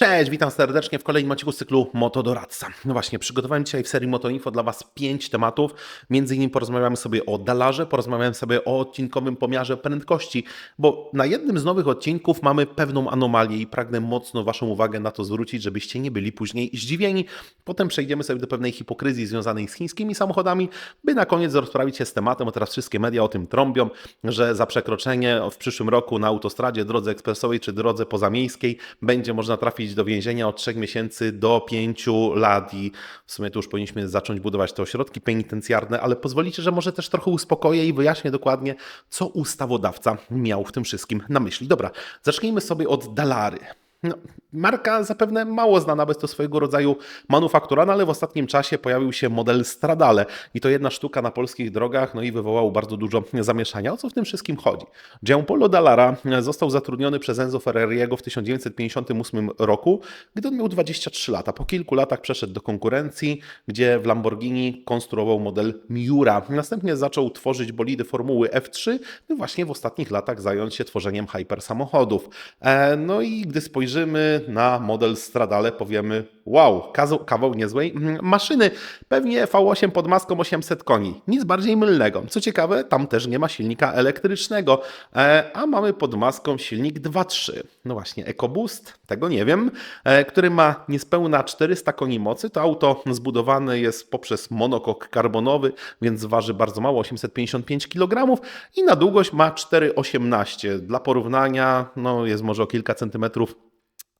Cześć, witam serdecznie w kolejnym odcinku cyklu Motodoradca. No właśnie, przygotowałem dzisiaj w serii Motoinfo dla Was pięć tematów. Między innymi porozmawiamy sobie o dalarze, porozmawiamy sobie o odcinkowym pomiarze prędkości, bo na jednym z nowych odcinków mamy pewną anomalię i pragnę mocno Waszą uwagę na to zwrócić, żebyście nie byli później zdziwieni. Potem przejdziemy sobie do pewnej hipokryzji związanej z chińskimi samochodami, by na koniec rozprawić się z tematem, bo teraz wszystkie media o tym trąbią, że za przekroczenie w przyszłym roku na autostradzie, drodze ekspresowej czy drodze pozamiejskiej będzie można trafić do więzienia od 3 miesięcy do 5 lat i w sumie tu już powinniśmy zacząć budować te ośrodki penitencjarne, ale pozwolicie, że może też trochę uspokoję i wyjaśnię dokładnie, co ustawodawca miał w tym wszystkim na myśli. Dobra, zacznijmy sobie od Dalary. No, marka zapewne mało znana, bez to swojego rodzaju manufaktura, no ale w ostatnim czasie pojawił się model Stradale i to jedna sztuka na polskich drogach, no i wywołał bardzo dużo zamieszania. O co w tym wszystkim chodzi? Gianpolo Dallara został zatrudniony przez Enzo Ferrariego w 1958 roku, gdy on miał 23 lata. Po kilku latach przeszedł do konkurencji, gdzie w Lamborghini konstruował model Miura. Następnie zaczął tworzyć bolidy Formuły F3, by właśnie w ostatnich latach zająć się tworzeniem hypersamochodów. E, no i gdy spojrzymy spojrzymy na model Stradale, powiemy wow, kawał niezłej mm, maszyny. Pewnie V8 pod maską 800 koni. Nic bardziej mylnego. Co ciekawe, tam też nie ma silnika elektrycznego, e, a mamy pod maską silnik 2.3. No właśnie, EcoBoost, tego nie wiem, e, który ma niespełna 400 koni mocy. To auto zbudowane jest poprzez monokok karbonowy, więc waży bardzo mało, 855 kg i na długość ma 4,18. Dla porównania, no jest może o kilka centymetrów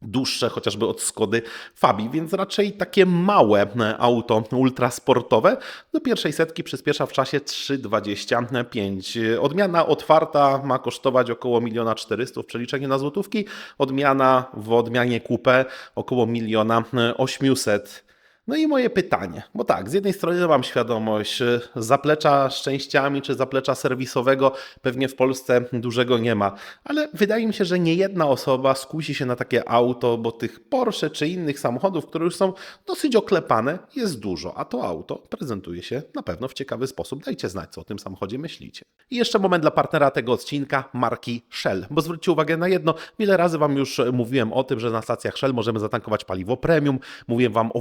dłuższe, chociażby od Skody Fabi, więc raczej takie małe e, auto ultrasportowe. Do pierwszej setki przyspiesza w czasie 3,25. Odmiana otwarta ma kosztować około 1 400 w przeliczeniu na złotówki. Odmiana w odmianie coupé około 1 800 no i moje pytanie, bo tak, z jednej strony mam świadomość, y, zaplecza szczęściami czy zaplecza serwisowego pewnie w Polsce dużego nie ma, ale wydaje mi się, że nie jedna osoba skusi się na takie auto, bo tych Porsche czy innych samochodów, które już są dosyć oklepane, jest dużo, a to auto prezentuje się na pewno w ciekawy sposób. Dajcie znać, co o tym samochodzie myślicie. I jeszcze moment dla partnera tego odcinka, marki Shell, bo zwróćcie uwagę na jedno, wiele razy Wam już mówiłem o tym, że na stacjach Shell możemy zatankować paliwo premium, mówiłem Wam o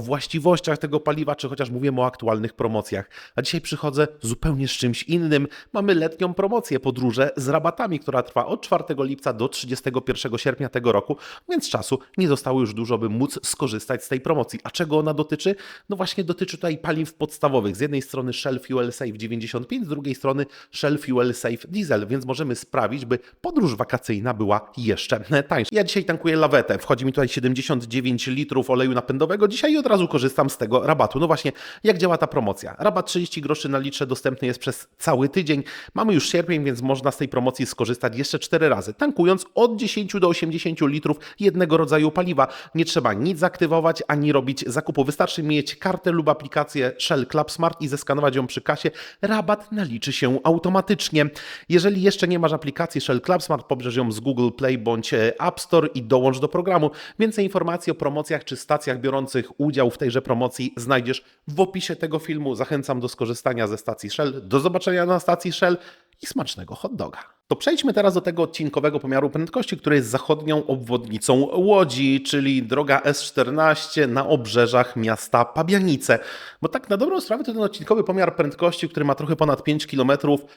właściwościach tego paliwa, czy chociaż mówimy o aktualnych promocjach. A dzisiaj przychodzę zupełnie z czymś innym. Mamy letnią promocję podróże z rabatami, która trwa od 4 lipca do 31 sierpnia tego roku, więc czasu nie zostało już dużo, by móc skorzystać z tej promocji. A czego ona dotyczy? No właśnie dotyczy tutaj paliw podstawowych. Z jednej strony Shell Fuel Safe 95, z drugiej strony Shell Fuel Safe Diesel, więc możemy sprawić, by podróż wakacyjna była jeszcze tańsza. Ja dzisiaj tankuję lawetę. Wchodzi mi tutaj 79 litrów oleju napędowego dzisiaj od razu korzystam z tego rabatu. No właśnie, jak działa ta promocja? Rabat 30 groszy na litrze dostępny jest przez cały tydzień. Mamy już sierpień, więc można z tej promocji skorzystać jeszcze 4 razy, tankując od 10 do 80 litrów jednego rodzaju paliwa. Nie trzeba nic aktywować ani robić zakupu. Wystarczy mieć kartę lub aplikację Shell Club Smart i zeskanować ją przy kasie. Rabat naliczy się automatycznie. Jeżeli jeszcze nie masz aplikacji Shell Club Smart, pobierz ją z Google Play bądź App Store i dołącz do programu. Więcej informacji o promocjach czy stacjach biorących udział w tejże promocji promocji znajdziesz w opisie tego filmu. Zachęcam do skorzystania ze stacji Shell. Do zobaczenia na stacji Shell i smacznego hot doga. To przejdźmy teraz do tego odcinkowego pomiaru prędkości, który jest zachodnią obwodnicą Łodzi, czyli droga S14 na obrzeżach miasta Pabianice. Bo tak na dobrą sprawę to ten odcinkowy pomiar prędkości, który ma trochę ponad 5 km,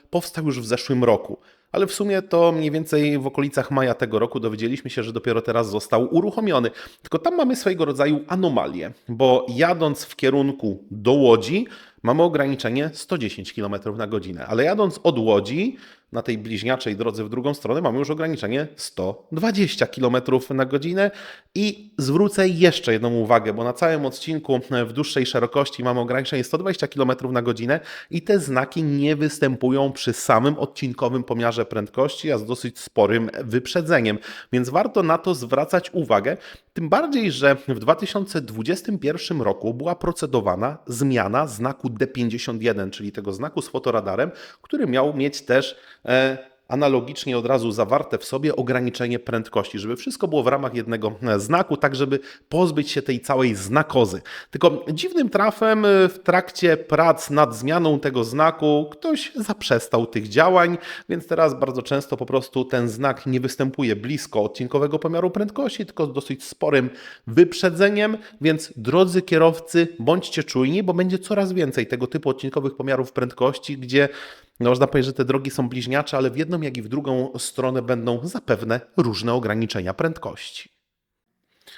powstał już w zeszłym roku. Ale w sumie to mniej więcej w okolicach maja tego roku dowiedzieliśmy się, że dopiero teraz został uruchomiony. Tylko tam mamy swojego rodzaju anomalię, bo jadąc w kierunku do Łodzi, mamy ograniczenie 110 km na godzinę, ale jadąc od Łodzi na tej bliźniaczej drodze w drugą stronę mamy już ograniczenie 120 km na godzinę. I zwrócę jeszcze jedną uwagę, bo na całym odcinku w dłuższej szerokości mamy ograniczenie 120 km na godzinę i te znaki nie występują przy samym odcinkowym pomiarze prędkości, a z dosyć sporym wyprzedzeniem, więc warto na to zwracać uwagę, tym bardziej, że w 2021 roku była procedowana zmiana znaku D51, czyli tego znaku z fotoradarem, który miał mieć też analogicznie od razu zawarte w sobie ograniczenie prędkości, żeby wszystko było w ramach jednego e, znaku, tak żeby pozbyć się tej całej znakozy. Tylko dziwnym trafem e, w trakcie prac nad zmianą tego znaku ktoś zaprzestał tych działań, więc teraz bardzo często po prostu ten znak nie występuje blisko odcinkowego pomiaru prędkości, tylko z dosyć sporym wyprzedzeniem, więc drodzy kierowcy, bądźcie czujni, bo będzie coraz więcej tego typu odcinkowych pomiarów prędkości, gdzie no, można powiedzieć, że te drogi są bliźniacze, ale w jedną jak i w drugą stronę będą zapewne różne ograniczenia prędkości.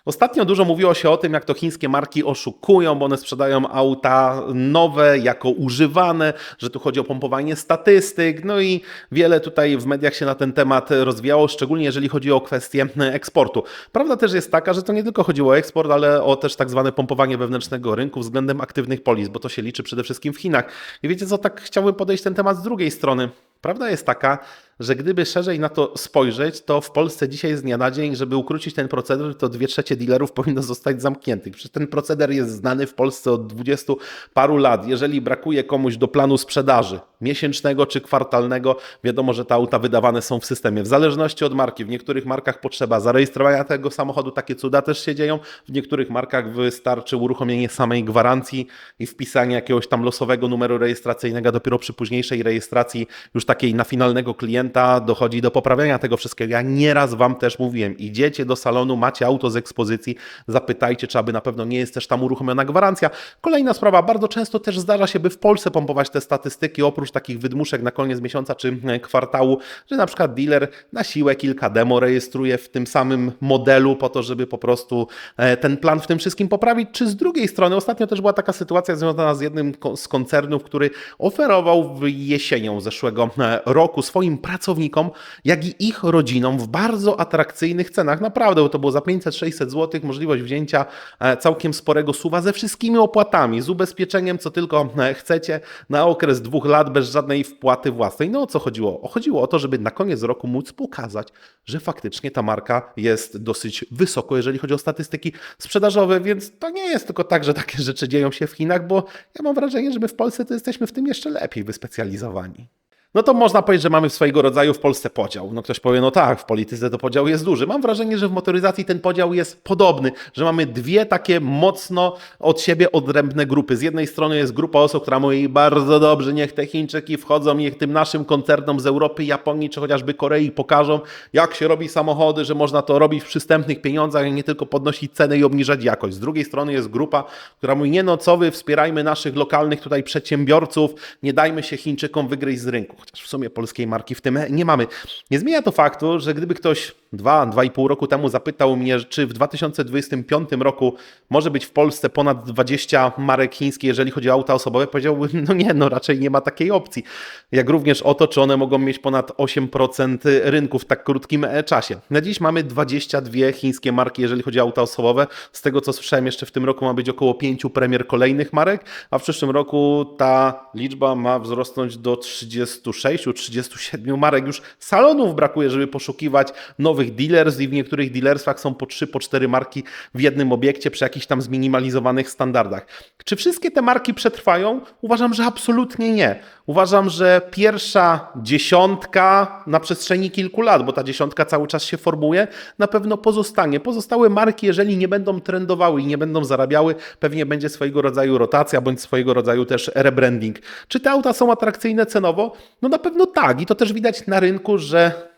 Ostatnio dużo mówiło się o tym, jak to chińskie marki oszukują, bo one sprzedają auta nowe jako używane, że tu chodzi o pompowanie statystyk, no i wiele tutaj w mediach się na ten temat rozwijało, szczególnie jeżeli chodzi o kwestię eksportu. Prawda też jest taka, że to nie tylko chodziło o eksport, ale o też tak zwane pompowanie wewnętrznego rynku względem aktywnych polis, bo to się liczy przede wszystkim w Chinach. I wiecie co, tak chciałbym podejść ten temat z drugiej strony. Prawda jest taka, że gdyby szerzej na to spojrzeć, to w Polsce dzisiaj z dnia na dzień, żeby ukrócić ten proceder, to dwie trzecie dealerów powinno zostać zamkniętych. Przecież ten proceder jest znany w Polsce od dwudziestu paru lat. Jeżeli brakuje komuś do planu sprzedaży miesięcznego czy kwartalnego, wiadomo, że te auta wydawane są w systemie. W zależności od marki, w niektórych markach potrzeba zarejestrowania tego samochodu, takie cuda też się dzieją. W niektórych markach wystarczy uruchomienie samej gwarancji i wpisanie jakiegoś tam losowego numeru rejestracyjnego. Dopiero przy późniejszej rejestracji, już takiej na finalnego klienta, dochodzi do poprawiania tego wszystkiego. Ja nieraz Wam też mówiłem, idziecie do salonu, macie auto z ekspozycji, zapytajcie, czy aby na pewno nie jest też tam uruchomiona gwarancja. Kolejna sprawa, bardzo często też zdarza się, by w Polsce pompować te statystyki, oprócz takich wydmuszek na koniec miesiąca czy kwartału, że na przykład dealer na siłę kilka demo rejestruje w tym samym modelu po to, żeby po prostu e, ten plan w tym wszystkim poprawić, czy z drugiej strony, ostatnio też była taka sytuacja związana z jednym z koncernów, który oferował jesienią zeszłego e, roku swoim pracownikom jak i ich rodzinom w bardzo atrakcyjnych cenach. Naprawdę, to było za 500-600 zł możliwość wzięcia e, całkiem sporego suwa ze wszystkimi opłatami, z ubezpieczeniem, co tylko e, chcecie, na okres dwóch lat bez żadnej wpłaty własnej. No o co chodziło? Chodziło o to, żeby na koniec roku móc pokazać, że faktycznie ta marka jest dosyć wysoko, jeżeli chodzi o statystyki sprzedażowe, więc to nie jest tylko tak, że takie rzeczy dzieją się w Chinach, bo ja mam wrażenie, że my w Polsce to jesteśmy w tym jeszcze lepiej wyspecjalizowani no to można powiedzieć, że mamy swojego rodzaju w Polsce podział. No ktoś powie, no tak, w polityce to podział jest duży. Mam wrażenie, że w motoryzacji ten podział jest podobny, że mamy dwie takie mocno od siebie odrębne grupy. Z jednej strony jest grupa osób, która mówi bardzo dobrze, niech te Chińczyki wchodzą, niech tym naszym koncernom z Europy, Japonii czy chociażby Korei pokażą, jak się robi samochody, że można to robić w przystępnych pieniądzach, a nie tylko podnosić ceny i obniżać jakość. Z drugiej strony jest grupa, która mówi, nie no co wy, wspierajmy naszych lokalnych tutaj przedsiębiorców, nie dajmy się Chińczykom wygryźć z rynku chociaż w sumie polskiej marki w tym nie mamy. Nie zmienia to faktu, że gdyby ktoś dwa, dwa i pół roku temu zapytał mnie, czy w 2025 roku może być w Polsce ponad 20 marek chińskich, jeżeli chodzi o auta osobowe, powiedziałbym, no nie, no raczej nie ma takiej opcji. Jak również o to, czy one mogą mieć ponad 8% rynku w tak krótkim e, czasie. Na dziś mamy 22 chińskie marki, jeżeli chodzi o auta osobowe. Z tego co słyszałem, jeszcze w tym roku ma być około 5 premier kolejnych marek, a w przyszłym roku ta liczba ma wzrosnąć do 36 36-37 marek. Już salonów brakuje, żeby poszukiwać nowych dealers i w niektórych dealersach są po 3, po 4 marki w jednym obiekcie przy jakichś tam zminimalizowanych standardach. Czy wszystkie te marki przetrwają? Uważam, że absolutnie nie. Uważam, że pierwsza dziesiątka na przestrzeni kilku lat, bo ta dziesiątka cały czas się formuje, na pewno pozostanie. Pozostałe marki, jeżeli nie będą trendowały i nie będą zarabiały, pewnie będzie swojego rodzaju rotacja bądź swojego rodzaju też rebranding. Czy te auta są atrakcyjne cenowo? No na pewno tak. I to też widać na rynku, że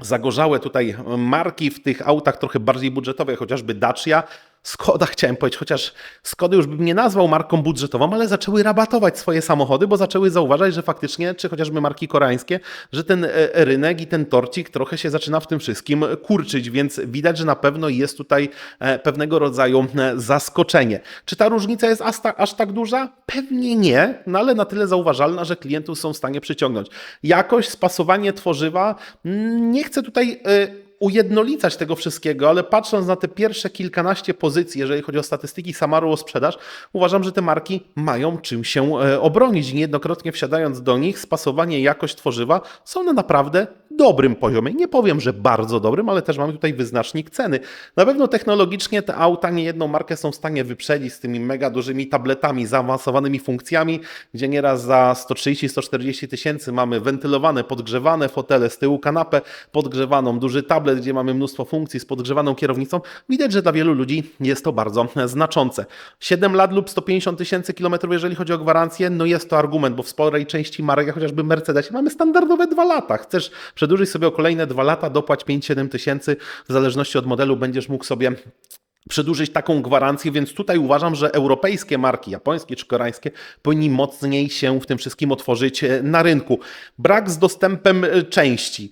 zagorzałe tutaj marki w tych autach trochę bardziej budżetowe, chociażby Dacia, Skoda chciałem powiedzieć, chociaż Skody już bym nie nazwał marką budżetową, ale zaczęły rabatować swoje samochody, bo zaczęły zauważać, że faktycznie, czy chociażby marki koreańskie, że ten e, rynek i ten torcik trochę się zaczyna w tym wszystkim kurczyć, więc widać, że na pewno jest tutaj e, pewnego rodzaju e, zaskoczenie. Czy ta różnica jest aż tak duża? Pewnie nie, no ale na tyle zauważalna, że klientów są w stanie przyciągnąć. Jakość, spasowanie tworzywa, mm, nie chcę tutaj ujednolicać tego wszystkiego, ale patrząc na te pierwsze kilkanaście pozycji, jeżeli chodzi o statystyki Samaru o sprzedaż, uważam, że te marki mają czym się e, obronić. Niejednokrotnie wsiadając do nich, spasowanie jakość tworzywa są na naprawdę dobrym poziomie. Nie powiem, że bardzo dobrym, ale też mamy tutaj wyznacznik ceny. Na pewno technologicznie te auta nie jedną markę są w stanie wyprzedzić z tymi mega dużymi tabletami, zaawansowanymi funkcjami, gdzie nieraz za 130-140 tysięcy mamy wentylowane, podgrzewane fotele, z tyłu kanapę podgrzewaną, duży tablet, gdzie mamy mnóstwo funkcji z podgrzewaną kierownicą. Widać, że dla wielu ludzi jest to bardzo znaczące. 7 lat lub 150 tysięcy kilometrów, jeżeli chodzi o gwarancję, no jest to argument, bo w sporej części marek, chociażby Mercedesie, mamy standardowe 2 lata. Chcesz przedłużyć sobie o kolejne 2 lata, dopłać 5-7 tysięcy, w zależności od modelu będziesz mógł sobie przedłużyć taką gwarancję, więc tutaj uważam, że europejskie marki, japońskie czy koreańskie, powinni mocniej się w tym wszystkim otworzyć e, na rynku. Brak z dostępem e, części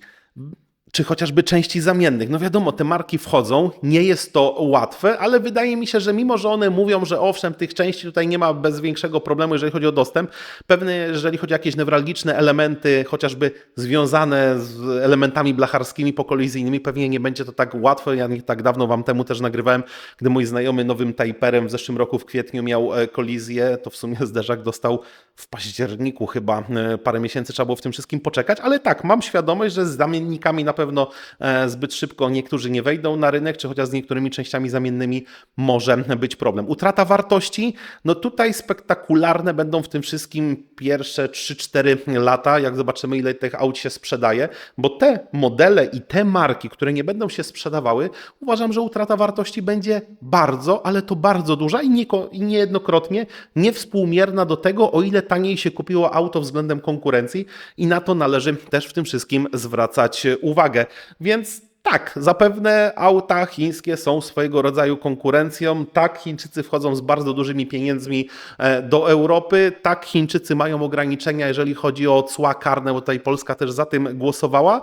czy chociażby części zamiennych. No wiadomo, te marki wchodzą, nie jest to łatwe, ale wydaje mi się, że mimo, że one mówią, że owszem, tych części tutaj nie ma bez większego problemu, jeżeli chodzi o dostęp, pewne, jeżeli chodzi o jakieś newralgiczne elementy, chociażby związane z elementami blacharskimi, pokolizyjnymi, pewnie nie będzie to tak łatwe. Ja nie tak dawno Wam temu też nagrywałem, gdy mój znajomy nowym Tajperem w zeszłym roku w kwietniu miał e, kolizję, to w sumie zderzak dostał w październiku chyba, e, parę miesięcy trzeba było w tym wszystkim poczekać, ale tak, mam świadomość, że z zamiennikami na pewno e, zbyt szybko niektórzy nie wejdą na rynek, czy chociaż z niektórymi częściami zamiennymi może być problem. Utrata wartości, no tutaj spektakularne będą w tym wszystkim pierwsze 3-4 lata, jak zobaczymy ile tych aut się sprzedaje, bo te modele i te marki, które nie będą się sprzedawały, uważam, że utrata wartości będzie bardzo, ale to bardzo duża i, niejednokrotnie niewspółmierna do tego, o ile taniej się kupiło auto względem konkurencji i na to należy też w tym wszystkim zwracać uwagę. Więc tak, zapewne auta chińskie są swojego rodzaju konkurencją. Tak, Chińczycy wchodzą z bardzo dużymi pieniędzmi e, do Europy. Tak, Chińczycy mają ograniczenia, jeżeli chodzi o cła karne, bo tutaj Polska też za tym głosowała.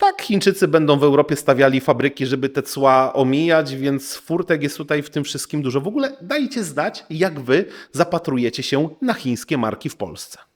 Tak, Chińczycy będą w Europie stawiali fabryki, żeby te cła omijać, więc furtek jest tutaj w tym wszystkim dużo. W ogóle dajcie znać, jak wy zapatrujecie się na chińskie marki w Polsce.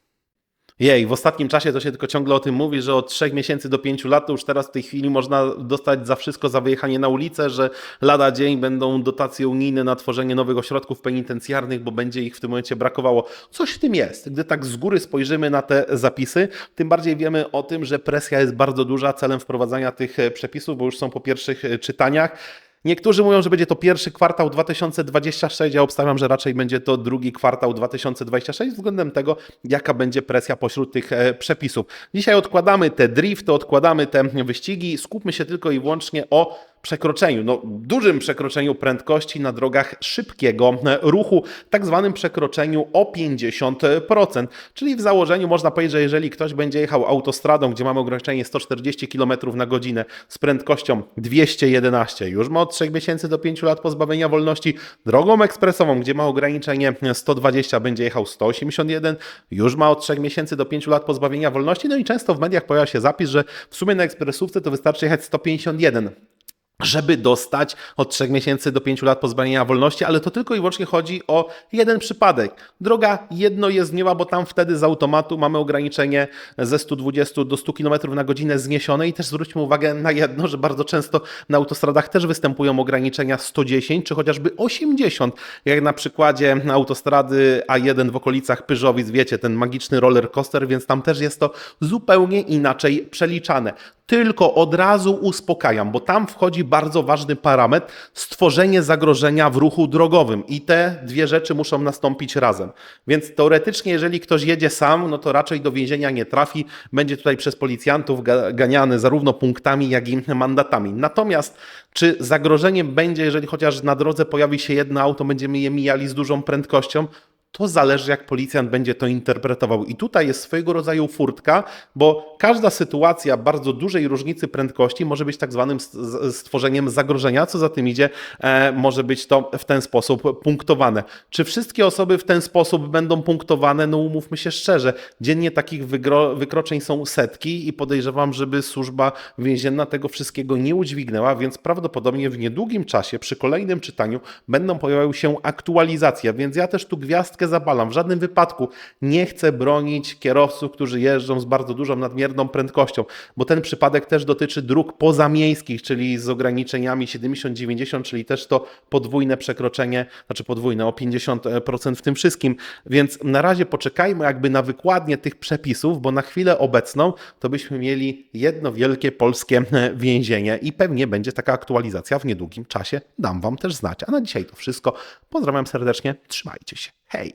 Jej, w ostatnim czasie to się tylko ciągle o tym mówi, że od 3 miesięcy do 5 lat to już teraz w tej chwili można dostać za wszystko za wyjechanie na ulicę, że lada dzień będą dotacje unijne na tworzenie nowych ośrodków penitencjarnych, bo będzie ich w tym momencie brakowało. Coś w tym jest. Gdy tak z góry spojrzymy na te zapisy, tym bardziej wiemy o tym, że presja jest bardzo duża celem wprowadzania tych przepisów, bo już są po pierwszych czytaniach. Niektórzy mówią, że będzie to pierwszy kwartał 2026, ja obstawiam, że raczej będzie to drugi kwartał 2026 względem tego, jaka będzie presja pośród tych e, przepisów. Dzisiaj odkładamy te drifty, odkładamy te wyścigi, skupmy się tylko i wyłącznie o przekroczeniu, no dużym przekroczeniu prędkości na drogach szybkiego ruchu, tak zwanym przekroczeniu o 50%. Czyli w założeniu można powiedzieć, że jeżeli ktoś będzie jechał autostradą, gdzie mamy ograniczenie 140 km na godzinę z prędkością 211, już ma od 3 miesięcy do 5 lat pozbawienia wolności, drogą ekspresową, gdzie ma ograniczenie 120, będzie jechał 181, już ma od 3 miesięcy do 5 lat pozbawienia wolności, no i często w mediach pojawia się zapis, że w sumie na ekspresówce to wystarczy jechać 151 żeby dostać od 3 miesięcy do 5 lat pozbawienia wolności, ale to tylko i wyłącznie chodzi o jeden przypadek. Droga jednojezdniowa, bo tam wtedy z automatu mamy ograniczenie ze 120 do 100 km na godzinę zniesione i też zwróćmy uwagę na jedno, że bardzo często na autostradach też występują ograniczenia 110 czy chociażby 80, jak na przykładzie autostrady A1 w okolicach Pyżowic, wiecie, ten magiczny roller coaster, więc tam też jest to zupełnie inaczej przeliczane. Tylko od razu uspokajam, bo tam wchodzi bardzo ważny parametr stworzenie zagrożenia w ruchu drogowym i te dwie rzeczy muszą nastąpić razem. Więc teoretycznie, jeżeli ktoś jedzie sam, no to raczej do więzienia nie trafi, będzie tutaj przez policjantów ganiany zarówno punktami, jak i mandatami. Natomiast czy zagrożeniem będzie, jeżeli chociaż na drodze pojawi się jedno auto, będziemy je mijali z dużą prędkością? To zależy, jak policjant będzie to interpretował. I tutaj jest swojego rodzaju furtka, bo każda sytuacja bardzo dużej różnicy prędkości może być tak zwanym stworzeniem zagrożenia, co za tym idzie, e, może być to w ten sposób punktowane. Czy wszystkie osoby w ten sposób będą punktowane? No umówmy się szczerze, dziennie takich wykroczeń są setki i podejrzewam, żeby służba więzienna tego wszystkiego nie udźwignęła, więc prawdopodobnie w niedługim czasie przy kolejnym czytaniu będą pojawiały się aktualizacje, więc ja też tu gwiazdkę rękę zapalam. W żadnym wypadku nie chcę bronić kierowców, którzy jeżdżą z bardzo dużą nadmierną prędkością, bo ten przypadek też dotyczy dróg pozamiejskich, czyli z ograniczeniami 70-90, czyli też to podwójne przekroczenie, znaczy podwójne o 50% w tym wszystkim. Więc na razie poczekajmy jakby na wykładnię tych przepisów, bo na chwilę obecną to byśmy mieli jedno wielkie polskie więzienie i pewnie będzie taka aktualizacja w niedługim czasie. Dam Wam też znać. A na dzisiaj to wszystko. Pozdrawiam serdecznie. Trzymajcie się. Hej!